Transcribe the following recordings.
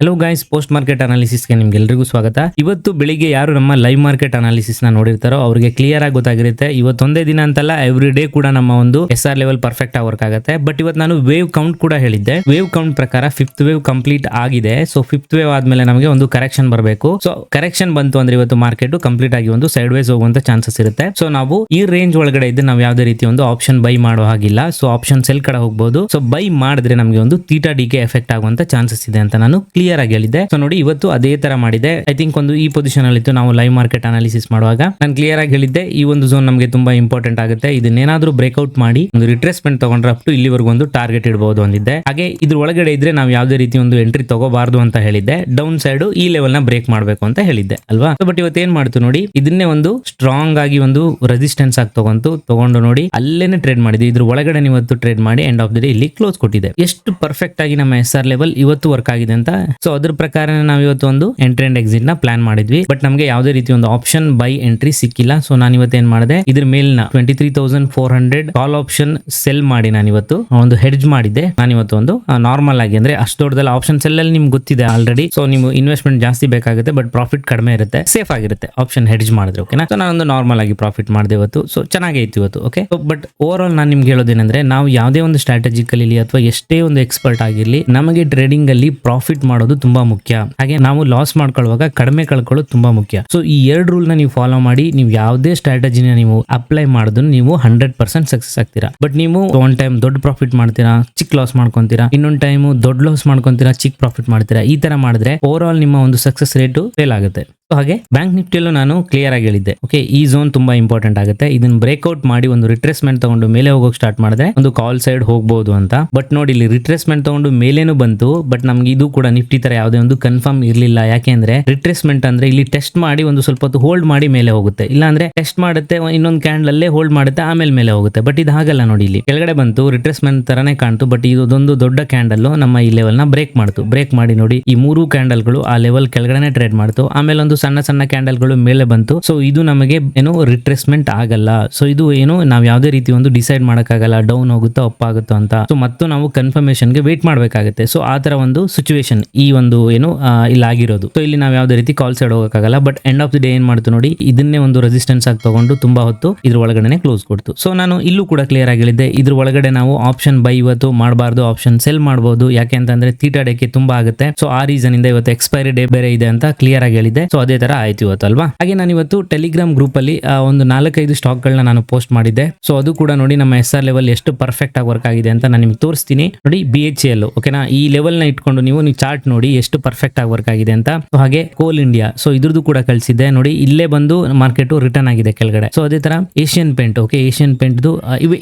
Hello guys post market ಅನಾಲಿಸಿಸ್ಗೆ ನಿಮ್ಗೆಲ್ರಿಗೂ ಸ್ವಾಗತ. ಇವತ್ತು ಬೆಳಿಗ್ಗೆ ಯಾರು ನಮ್ಮ ಲೈವ್ ಮಾರ್ಕೆಟ್ ಅನಾಲಿಸಿಸ್ನ ನೋಡಿರ್ತಾರೋ ಅವರಿಗೆ ಕ್ಲಿಯರ್ ಆಗಿ ಗೊತ್ತಾಗಿರುತ್ತೆ. ಇವತ್ತೊಂದೇ ದಿನ ಅಂತಲ್ಲ ಎವ್ರಿ ಡೇ ಕೂಡ ನಮ್ಮ ಒಂದು ಎಸ್ ಆರ್ ಲೆವೆಲ್ ಪರ್ಫೆಕ್ಟ್ ಆಗಿ ವರ್ಕ್ ಆಗುತ್ತೆ. ಬಟ್ ಇವತ್ತು ನಾನು ವೇವ್ ಕೌಂಟ್ ಕೂಡ ಹೇಳಿದ್ದೆ. ವೇವ್ ಕೌಂಟ್ ಪ್ರಕಾರ ಫಿಫ್ತ್ ವೇವ್ ಕಂಪ್ಲೀಟ್ ಆಗಿದೆ. ಸೊ ಫಿಫ್ತ್ ವೇವ್ ಆದ್ಮೇಲೆ ನಮಗೆ ಒಂದು ಕರೆಕ್ಷನ್ ಬರಬೇಕು. ಸೊ ಕರೆಕ್ಷನ್ ಬಂತು ಅಂದ್ರೆ ಇವತ್ತು ಮಾರ್ಕೆಟ್ ಕಂಪ್ಲೀಟ್ ಆಗಿ ಒಂದು ಸೈಡ್ ವೈಸ್ ಹೋಗುವಂತ ಚಾನ್ಸಸ್ ಇರುತ್ತೆ. ಸೊ ನಾವು ಈ ರೇಂಜ್ ಒಳಗಡೆ ಇದ್ದು ನಾವು ಯಾವುದೇ ರೀತಿ ಒಂದು ಆಪ್ಷನ್ ಬೈ ಮಾಡೋ ಹಾಗಿಲ್ಲ. ಸೊ ಆಪ್ಷನ್ ಸೆಲ್ ಕಡೆ ಹೋಗಬಹುದು ಸೊ ಬೈ ಮಾಡಿದ್ರೆ ನಮಗೆ ಒಂದು ತೀಟಾ ಡಿ ಗೆ ಎಫೆಕ್ಟ್ ಆಗುವಂತ ಚಾನ್ಸಸ್ ಇದೆ ಅಂತ ನಾನು ಕ್ಲಿಯರ್ ಆಗಿ ಹೇಳಿದ್ದೆ. ಸೊ ನೋಡಿ, ಇವತ್ತು ಅದೇ ತರ ಮಾಡಿದೆ. ಐ ಥಿಂಕ್ ಒಂದು ಈ ಪೊಸಿಷನ್ ಅಲ್ಲಿ ನಾವು ಲೈವ್ ಮಾರ್ಕೆಟ್ ಅನಾಲಿಸಿಸ್ ಮಾಡುವಾಗ. ನಾನು ಕ್ಲಿಯರ್ ಆಗಿ ಹೇಳಿದ್ದೆ, ಈ ಒಂದು ಝೋನ್ ನಮಗೆ ತುಂಬಾ ಇಂಪಾರ್ಟೆಂಟ್ ಆಗುತ್ತೆ. ಇದನ್ನೇನಾದ್ರೂ ಬ್ರೇಕ್ಔಟ್ ಮಾಡಿ, ಒಂದು ರಿಟ್ರೆಸ್ಮೆಂಟ್ ತಗೊಂಡ್ರೆ ಅಪ್ ಟು ಇಲ್ಲಿವರೆಗೂ ಒಂದು ಟಾರ್ಗೆಟ್ ಇಡಬಹುದು ಅಂದಿದ್ದೆ. ಹಾಗೆ ಇದ್ರ ಒಳಗಡೆ ಇದ್ರೆ ನಾವು ಯಾವುದೇ ರೀತಿ ಒಂದು ಎಂಟ್ರಿ ತಗೋಬಾರ್ದು ಅಂತ ಹೇಳಿದ್ದೆ. ಡೌನ್ ಸೈಡ್ ಈ ಲೆವೆಲ್ನ ಬ್ರೇಕ್ ಮಾಡಬೇಕು ಅಂತ ಹೇಳಿದ್ದೆ, ಅಲ್ವಾ? ಬಟ್ ಇವತ್ತು ಏನ್ ಮಾಡ್ತು ನೋಡಿ, ಇದನ್ನೇ ಒಂದು ಸ್ಟ್ರಾಂಗ್ ಆಗಿ ಒಂದು ರೆಸಿಸ್ಟೆನ್ಸ್ ಆಗಿ ತಗೊಂತು ತಗೊಂಡು ನೋಡಿ, ಅಲ್ಲೇನೆ ಟ್ರೇಡ್ ಮಾಡಿದ್ವಿ. ಇದ್ರ ಒಳಗಡೆ ಇವತ್ತು ಟ್ರೇಡ್ ಮಾಡಿ ಎಂಡ್ ಆಫ್ ದ ಡೇ ಇಲ್ಲಿ ಕ್ಲೋಸ್ ಕೊಟ್ಟಿದೆ. ಎಷ್ಟು ಪರ್ಫೆಕ್ಟ್ ಆಗಿ ನಮ್ಮ ಎಸ್ ಆರ್ ಲೆವೆಲ್ ಇವತ್ತು ವರ್ಕ್ ಆಗಿದೆ ಅಂತ ಸೊ ಅದ್ರ ಪ್ರಕಾರ ನಾವು ಇವತ್ತು ಒಂದು ಎಂಟ್ರಿ ಅಂಡ್ ಎಕ್ಸಿಟ್ನ ಪ್ಲಾನ್ ಮಾಡಿದ್ವಿ. ಬಟ್ ನಮಗೆ ಯಾವುದೇ ರೀತಿ ಒಂದು ಆಪ್ಷನ್ ಬೈ ಎಂಟ್ರಿ ಸಿಕ್ಕಿಲ್ಲ. ಸೊ ನಾನು ಇವತ್ತು ಏನ್ ಮಾಡಿದೆ? ಇದ್ರ ಮೇಲಿನ twenty three thousand four hundred call option sell ಮಾಡಿ ನಾನು ಇವತ್ತು. ಒಂದು ಹೆಡ್ಜ್ ಮಾಡಿದ್ದೆ. ನಾನು ಇವತ್ತು ಒಂದು ನಾರ್ಮಲ್ ಆಗಿ ಅಂದ್ರೆ ಅಷ್ಟು ದೊಡ್ಡದಲ್ಲ ಆಪ್ಷನ್ ಸೆಲ್ ಅಲ್ಲಿ ನಿಮ್ಗೆ ಗೊತ್ತಿದೆ ಆಲ್ರೆಡಿ ಸೊ ನೀವು ಇನ್ವೆಸ್ಟ್ಮೆಂಟ್ ಜಾಸ್ತಿ ಬೇಕಾಗುತ್ತೆ ಬಟ್ ಪ್ರಾಫಿಟ್ ಕಡಿಮೆ ಇರುತ್ತೆ. ಸೇಫ್ ಆಗಿರುತ್ತೆ ಆಪ್ಷನ್ ಹೆಡ್ಜ್ ಮಾಡಿದ್ರೆ ಓಕೆನಾ ಸೊ ನಾನೊಂದು ನಾರ್ಮಲ್ ಆಗಿ ಪ್ರಾಫಿಟ್ ಮಾಡಿದೆ ಇವತ್ತು. ಸೊ ಚೆನ್ನಾಗೇ ಇತ್ತು ಇವತ್ತು ಓಕೆ ಬಟ್ ಓವರ್ ಆಲ್ ನಾನು ನಿಮ್ಗೆ ಹೇಳೋದೇನೆಂದ್ರೆ, ನಾವು ಯಾವುದೇ ಒಂದು ಸ್ಟ್ರಾಟಜಿ ಕಲೀಲಿ ಅಥವಾ ಎಷ್ಟೇ ಒಂದು ಎಕ್ಸ್ಪರ್ಟ್ ಆಗಿರಲಿ, ನಮಗೆ ಟ್ರೇಡಿಂಗ್ ಅಲ್ಲಿ ಪ್ರಾಫಿಟ್ ಮಾಡೋದು ತುಂಬಾ ಮುಖ್ಯ. ಹಾಗೆ ನಾವು ಲಾಸ್ ಮಾಡ್ಕೊಳ್ಳುವಾಗ ಕಡಿಮೆ ಕಳ್ಕೊಳ್ಳೋದು ತುಂಬಾ ಮುಖ್ಯ. ಸೊ ಈ ಎರಡು ರೂಲ್ನ ನೀವು ಫಾಲೋ ಮಾಡಿ, ನೀವು ಯಾವುದೇ ಸ್ಟ್ರಾಟಜಿನ ನೀವು ಅಪ್ಲೈ ಮಾಡಿದ್ರು ನೀವು ಹಂಡ್ರೆಡ್ ಪರ್ಸೆಂಟ್ ಸಕ್ಸಸ್ ಆಗ್ತೀರಾ. ಬಟ್ ನೀವು ಒನ್ ಟೈಮ್ ದೊಡ್ಡ ಪ್ರಾಫಿಟ್ ಮಾಡ್ತೀರಾ, ಚಿಕ್ಕ ಲಾಸ್ ಮಾಡ್ಕೊಂತೀರಾ, ಇನ್ನೊಂದು ಟೈಮ್ ದೊಡ್ಡ ಲಾಸ್ ಮಾಡ್ಕೊಂತೀರಾ, ಚಿಕ್ಕ ಪ್ರಾಫಿಟ್ ಮಾಡ್ತೀರಾ, ಈ ತರ ಮಾಡಿದ್ರೆ ಓವರ್ ಆಲ್ ನಿಮ್ಮ ಒಂದು ಸಕ್ಸಸ್ ರೇಟ್ ಫೇಲ್ ಆಗುತ್ತೆ. ಹಾಗೆ ಬ್ಯಾಂಕ್ ನಿಫ್ಟಿಯಲ್ಲೂ ನಾನು ಕ್ಲಿಯರ್ ಆಗಿ ಹೇಳಿದ್ದೆ. ಓಕೆ ಈ ಝೋನ್ ತುಂಬಾ ಇಂಪಾರ್ಟೆಂಟ್ ಆಗುತ್ತೆ. ಇದನ್ನ ಬ್ರೇಕ್ಔಟ್ ಮಾಡಿ ಒಂದು ರಿಟ್ರೇಸ್ಮೆಂಟ್ ತಗೊಂಡು ಮೇಲೆ ಹೋಗೋಕೆ ಸ್ಟಾರ್ಟ್ ಮಾಡಿದ್ರೆ ಒಂದು ಕಾಲ್ ಸೈಡ್ ಹೋಗಬಹುದು ಅಂತ. ಬಟ್ ನೋಡಿ, ಇಲ್ಲಿ ರಿಟ್ರೆಸ್ಮೆಂಟ್ ತಗೊಂಡು ಮೇಲೇನು ಬಂತು. ಬಟ್ ನಮ್ಗೆ ಇದು ಕೂಡ ನಿಫ್ಟಿ ತರ ಯಾವುದೇ ಒಂದು ಕನ್ಫರ್ಮ್ ಇರಲಿಲ್ಲ. ಯಾಕೆಂದ್ರೆ ರಿಟ್ರೇಸ್ಮೆಂಟ್ ಅಂದ್ರೆ ಇಲ್ಲಿ ಟೆಸ್ಟ್ ಮಾಡಿ ಒಂದು ಸ್ವಲ್ಪ ಹೊತ್ತು ಹೋಲ್ಡ್ ಮಾಡಿ ಮೇಲೆ ಹೋಗುತ್ತೆ. ಇಲ್ಲ ಅಂದ್ರೆ ಟೆಸ್ಟ್ ಮಾಡುತ್ತೆ, ಇನ್ನೊಂದು ಕ್ಯಾಂಡಲ್ ಅಲ್ಲೇ ಹೋಲ್ಡ್ ಮಾಡುತ್ತೆ, ಆಮೇಲೆ ಮೇಲೆ ಹೋಗುತ್ತೆ. ಬಟ್ ಇದು ಹಾಗಲ್ಲ ನೋಡಿ ಇಲ್ಲಿ. ಕೆಳಗಡೆ ಬಂತು ರಿಟ್ರೆಸ್ಮೆಂಟ್ ತರನೇ ಕಾಣ್ತು. ಬಟ್ ಇದೊಂದು ದೊಡ್ಡ ಕ್ಯಾಂಡಲ್ ನಮ್ಮ ಈ ಲೆವೆಲ್ನ ಬ್ರೇಕ್ ಮಾಡ್ತು. ಬ್ರೇಕ್ ಮಾಡಿ ನೋಡಿ ಈ ಮೂರು ಕ್ಯಾಂಡಲ್ಗಳು ಆ ಲೆವೆಲ್ ಕೆಳಗಡೆ ಟ್ರೇಡ್ ಮಾಡ್ತು. ಆಮೇಲೆ ಒಂದು ಸಣ್ಣ ಸಣ್ಣ ಕ್ಯಾಂಡಲ್ಗಳು ಮೇಲೆ ಬಂತು. ಸೊ ಇದು ನಮಗೆ ಏನು ರಿಟ್ರೆಸ್ಮೆಂಟ್ ಆಗಲ್ಲ. ಸೊ ಇದು ಏನು ನಾವು ಯಾವುದೇ ರೀತಿ ಒಂದು ಡಿಸೈಡ್ ಮಾಡೋಕ್ಕಾಗಲ್ಲ. ಡೌನ್ ಹೋಗುತ್ತೋ ಅಪ್ ಆಗುತ್ತೋ ಅಂತ. ಸೊ ಮತ್ತು ನಾವು ಕನ್ಫರ್ಮೇಶನ್ಗೆ ವೇಟ್ ಮಾಡಬೇಕಾಗುತ್ತೆ. ಸೊ ಆ ತರ ಒಂದು ಸಿಚುವೇಶನ್ ಈ ಒಂದು ಏನು ಇಲ್ಲಿ ಆಗಿರೋದು. ಸೊ ಇಲ್ಲಿ ನಾವು ಯಾವುದೇ ರೀತಿ ಕಾಲ್ ಸೈಡ್ ಹೋಗೋಕ್ಕಾಗಲ್ಲ. But end of the day ಏನ್ ಮಾಡ್ತು ನೋಡಿ, ಇದನ್ನೇ ಒಂದು ರೆಸಿಸ್ಟೆನ್ಸ್ ಆಗಿ ತಗೊಂಡು ತುಂಬಾ ಹೊತ್ತು ಇದ್ರ ಒಳಗಡೆ ಕ್ಲೋಸ್ ಕೊಡ್ತು. ಸೊ ನಾನು ಇಲ್ಲೂ ಕೂಡ ಕ್ಲಿಯರ್ ಆಗಿ ಇದ್ರ ಒಳಗಡೆ ನಾವು ಆಪ್ಷನ್ ಬೈ ಇವತ್ತು ಮಾಡಬಾರ್ದು. ಆಪ್ಷನ್ ಸೆಲ್ ಮಾಡಬಹುದು ಯಾಕೆ ಅಂತಂದ್ರೆ ತೀಟಾ ಡೇಕ್ಕೆ ತುಂಬಾ ಆಗುತ್ತೆ. ಸೊ ಆ ರೀಸನ್ ಇಂದ ಇವತ್ತು ಎಕ್ಸ್ಪೈರಿ ಡೇ ಬೇರೆ ಇದೆ ಅಂತ ಕ್ಲಿಯರ್ ಆಗಿ ಹೇಳಿದೆ ಸೊ ಅದೇ ತರ ಆಯ್ತು ಇವತ್ತು ಅಲ್ವಾ ಹಾಗೆ ನಾನು ಇವತ್ತು ಟೆಲಿಗ್ರಾಮ್ ಗ್ರೂಪ್ ಅಲ್ಲಿ ಒಂದು ನಾಲ್ಕೈದು ಸ್ಟಾಕ್ ಗಳನ್ನ ನಾನು ಪೋಸ್ಟ್ ಮಾಡಿದ್ದೆ. ಸೊ ಅದು ಕೂಡ ನೋಡಿ ನಮ್ಮ ಎಸ್ ಆರ್ ಲೆವೆಲ್ ಎಷ್ಟು ಪರ್ಫೆಕ್ಟ್ ಆಗಿ ವರ್ಕ್ ಆಗಿದೆ ಅಂತ ನಾನು ನಿಮ್ಗೆ ತೋರಿಸ್ತೀನಿ. ನೋಡಿ ಬಿ ಎಚ್ ಎಲ್ ಓಕೆನಾ ಈ ಲೆವೆಲ್ನ ಇಟ್ಕೊಂಡು ನೀವು ನೀವು ಚಾರ್ಟ್ ನೋಡಿ ಎಷ್ಟು ಪರ್ಫೆಕ್ಟ್ ಆಗಿ ವರ್ಕ್ ಆಗಿದೆ ಅಂತ. ಹಾಗೆ ಕೋಲ್ ಇಂಡಿಯಾ ಸೊ ಇದ್ರದ್ದು ಕೂಡ ಕಳಿಸಿದ್ದೆ. ನೋಡಿ, ಇಲ್ಲೇ ಬಂದು ಮಾರ್ಕೆಟ್ ರಿಟರ್ನ್ ಆಗಿದೆ ಕೆಳಗಡೆ. ಸೊ ಅದೇ ತರ Asian paint okay Asian paint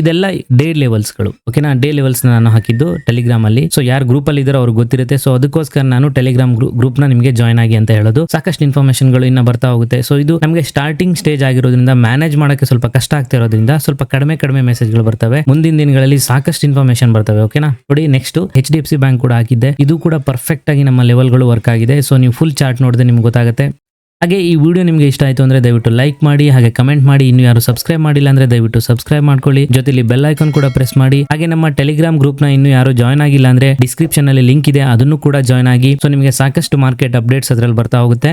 ಇದೆಲ್ಲ ಡೇ ಲೆವೆಲ್ಸ್ಗಳು ಓಕೆನಾ ಡೇ ಲೆವೆಲ್ಸ್ ನಾನು ಹಾಕಿದ್ದು ಟೆಲಿಗ್ರಾಮ್ ಅಲ್ಲಿ. ಸೊ ಯಾರು ಗ್ರೂಪ್ ಅಲ್ಲಿ ಇದಾರೋ ಅವ್ರಿಗೆ ಗೊತ್ತಿರುತ್ತೆ. ಸೊ ಅದಕ್ಕೋಸ್ಕರ ನಾನು ಟೆಲಿಗ್ರಾಮ್ ಗ್ರೂಪ್ನ ನಿಮಗೆ ಜಾಯ್ನ್ ಆಗಿ ಅಂತ ಹೇಳೋದು. ಸಾಕಷ್ಟು ಇನ್ಫಾರ್ಮೇಶನ್ ಗಳು ಇನ್ನ ಬರ್ತಾ ಹೋಗುತ್ತೆ. ಸೊ ಇದು ನಮಗೆ ಸ್ಟಾರ್ಟಿಂಗ್ ಸ್ಟೇಜ್ ಆಗಿರೋದ್ರಿಂದ ಮ್ಯಾನೇಜ್ ಮಾಡಕ್ಕೆ ಸ್ವಲ್ಪ ಕಷ್ಟ ಆಗ್ತಿರೋದ್ರಿಂದ ಸ್ವಲ್ಪ ಕಡಿಮೆ ಕಡಿಮೆ ಮೆಸೇಜ್ಗಳು ಬರ್ತವೆ. ಮುಂದಿನ ದಿನಗಳಲ್ಲಿ ಸಾಕಷ್ಟು ಇನ್ಫಾರ್ಮೇಶನ್ ಬರ್ತವೆ ಓಕೆನಾ ನೋಡಿ next H D F C bank ಕೂಡ ಹಾಕಿದ್ದೆ. ಇದು ಕೂಡ ಪರ್ಫೆಕ್ಟ್ ಆಗಿ ನಮ್ಮ ಲೆವೆಲ್ಗಳು ವರ್ಕ್ ಆಗಿದೆ. ಸೊ ನೀವು ಫುಲ್ ಚಾರ್ಟ್ ನೋಡಿದ್ರೆ ನಿಮ್ಗೆ ಗೊತ್ತಾಗುತ್ತೆ. ಹಾಗೆ ಈ ವಿಡಿಯೋ ನಿಮಗೆ ಇಷ್ಟ ಆಯಿತು ಅಂದರೆ ದಯವಿಟ್ಟು ಲೈಕ್ ಮಾಡಿ, ಹಾಗೆ ಕಮೆಂಟ್ ಮಾಡಿ. ಇನ್ನು ಯಾರು ಸಬ್ಸ್ಕ್ರೈಬ್ ಮಾಡಿಲ್ಲ ಅಂದರೆ ದಯವಿಟ್ಟು ಸಬ್ಸ್ಕ್ರೈಬ್ ಮಾಡ್ಕೊಳ್ಳಿ. ಜೊತೆಲಿ ಬೆಲ್ ಐಕಾನ್ ಕೂಡ ಪ್ರೆಸ್ ಮಾಡಿ. ಹಾಗೆ ನಮ್ಮ ಟೆಲಿಗ್ರಾಮ್ ಗ್ರೂಪ್ನ ಇನ್ನು ಯಾರು ಜಾಯ್ನ್ ಆಗಿಲ್ಲ ಅಂದರೆ ಡಿಸ್ಕ್ರಿಪ್ಷನ್ ಅಲ್ಲಿ ಲಿಂಕ್ ಇದೆ. ಅದನ್ನು ಕೂಡ ಜಾಯ್ನ್ ಆಗಿ. ಸೊ ನಿಮಗೆ ಸಾಕಷ್ಟು ಮಾರ್ಕೆಟ್ ಅಪ್ಡೇಟ್ಸ್ ಅದರಲ್ಲಿ ಬರ್ತಾ ಹೋಗುತ್ತೆ.